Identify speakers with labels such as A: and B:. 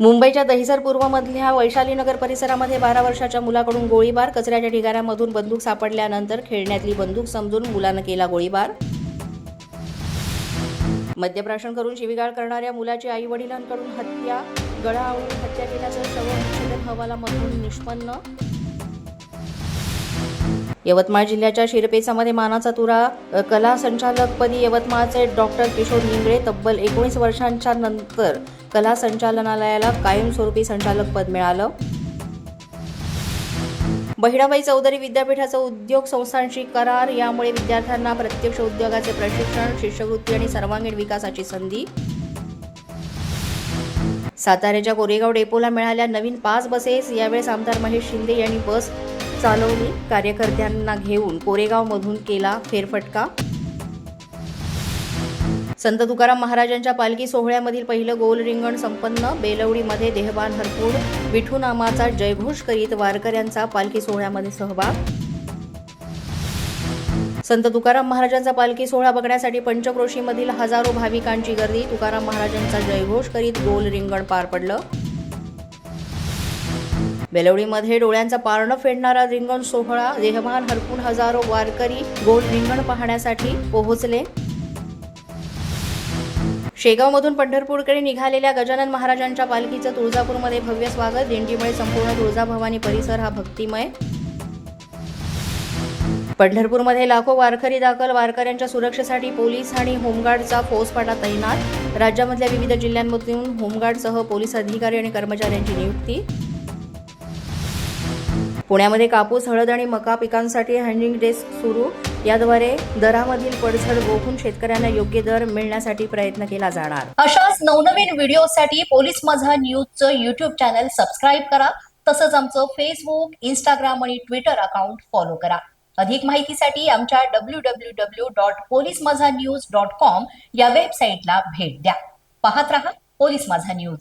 A: मुंबईच्या दहिसर पूर्वमधल्या वैशालीनगर परिसरामध्ये बारा वर्षाच्या मुलाकडून गोळीबार. कचऱ्याच्या ढिगाऱ्यामधून बंदूक सापडल्यानंतर खेळण्यातली बंदूक समजून मुलानं केला गोळीबार. मद्यप्राशन करून शिवीगाळ करणाऱ्या मुलाची आई वडिलांकडून हत्या गळा आवळून हत्या केल्याचं शवविच्छेदन हवालामधून निष्पन्न यवतमाळ जिल्ह्याच्या शिरपेचामध्ये मानाचा तुरा कला संचालकपदी यवतमाळचे डॉक्टर किशोर निंगळे तब्बल एकोणीस वर्षांच्या नंतर कला संचालनालयाला कायमस्वरूपी संचालकपद मिळालं. बहिणाबाई चौधरी विद्यापीठाचा उद्योग संस्थांशी करार यामुळे विद्यार्थ्यांना प्रत्यक्ष उद्योगाचे प्रशिक्षण शिष्यवृत्ती आणि सर्वांगीण विकासाची संधी. साताऱ्याच्या कोरेगाव डेपोला मिळाल्या नवीन पाच बसेस यावेळेस आमदार महेश शिंदे यांनी बस चालवली. कार्यकर्त्यांना घेऊन कोरेगावमधून केला फेरफटका. संत तुकाराम महाराजांच्या पालखी सोहळ्यामधील पहिलं गोल रिंगण संपन्न. बेलवडीमध्ये देहबान हरपूड विठू नामाचा जयघोष करीत वारकऱ्यांचा पालखी सोहळ्यामध्ये सहभाग. संत तुकाराम महाराजांचा पालखी सोहळा बघण्यासाठी पंचक्रोशीमधील हजारो भाविकांची गर्दी. तुकाराम महाराजांचा जयघोष करीत गोल रिंगण पार पडलं. बेलवडीमध्ये डोळ्यांचा पारणं फेडणारा रिंगण सोहळा देहमान हरपून हजारो वारकरी गोल रिंगण पाहण्यासाठी पोहोचले. शेगावमधून पंढरपूरकडे निघालेल्या गजानन महाराजांच्या पालखीचं तुळजापूरमध्ये भव्य स्वागत. दिंडीमुळे संपूर्ण तुळजाभवानी परिसर हा भक्तिमय. पंढरपूरमध्ये लाखो वारकरी दाखल. वारकऱ्यांच्या सुरक्षेसाठी पोलीस आणि होमगार्डचा फौजफाटा तैनात. राज्यामधल्या विविध जिल्ह्यांमधून होमगार्डसह पोलीस अधिकारी आणि कर्मचाऱ्यांची नियुक्ती. पुण्यामध्ये कापूस हळद आणि मका पिकांसाठी हँडिंग डेस्क सुरू. याद्वारे दरामधील पडझड रोखून शेतकऱ्यांना योग्य दर मिळण्यासाठी प्रयत्न केला जाणार.
B: अशाच नवनवीन व्हिडिओसाठी पोलीस माझा न्यूजचं युट्यूब चॅनल सबस्क्राईब करा. तसंच आमचं फेसबुक इंस्टाग्राम आणि ट्विटर अकाउंट फॉलो करा. अधिक माहितीसाठी आमच्या W W W dot police Majha news dot com या वेबसाईटला भेट द्या. पाहत रहा पोलीस माझा न्यूज.